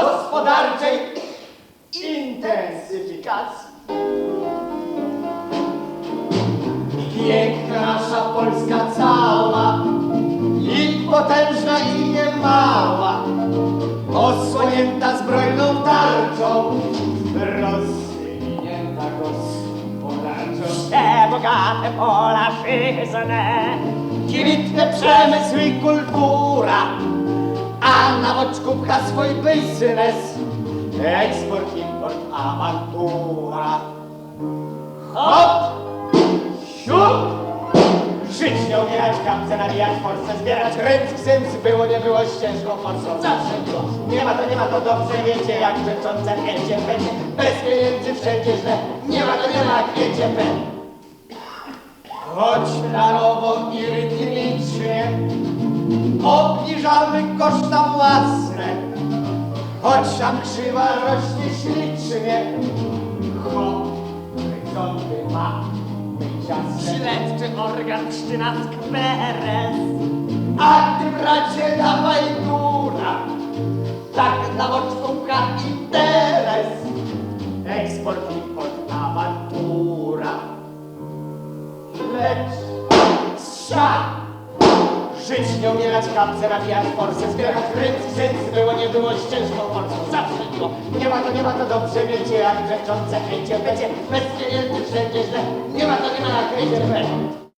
gospodarczej intensyfikacji. Piękna nasza Polska cała i potężna i niemała, osłonięta zbrojną tarczą, rozwinięta gospodarczo. Te bogate pola żyzne, dziwitne przemysł i kultura, na boczku pcha swój biznes. Eksport, import, awantura. Hop, siup, żyć nie umierać, kapce nawijać, forsę zbierać, ręc, ksymc, było, nie było, ścieżką forsą, zawsze było. Nie ma to, nie ma to, dobrze wiecie, jak rzeczące wiecie, będzie, bez pieniędzy wszędzie źle, nie ma to, nie ma, wiecie, będzie. Choć planowo i rytmicznie obniżamy koszta własne, choć tam krzywa rośnie ślicznie, chłop rydzący ma być śledczy organ wszczyna skweres. A ty bracie dawaj góra, tak na boczku pcha interes. Eksport, import, awantura. Lecz trza! Żyć, nie umierać, kapce nawijać, forsę zbierać, rync, ksync, było, nie było, ścieżką forsą, zawsze było. Nie ma to, nie ma to, dobrze wiecie, jak rzeczące ejcie będzie, bez pieniędzy wszędzie źle. Nie ma to, nie ma będzie.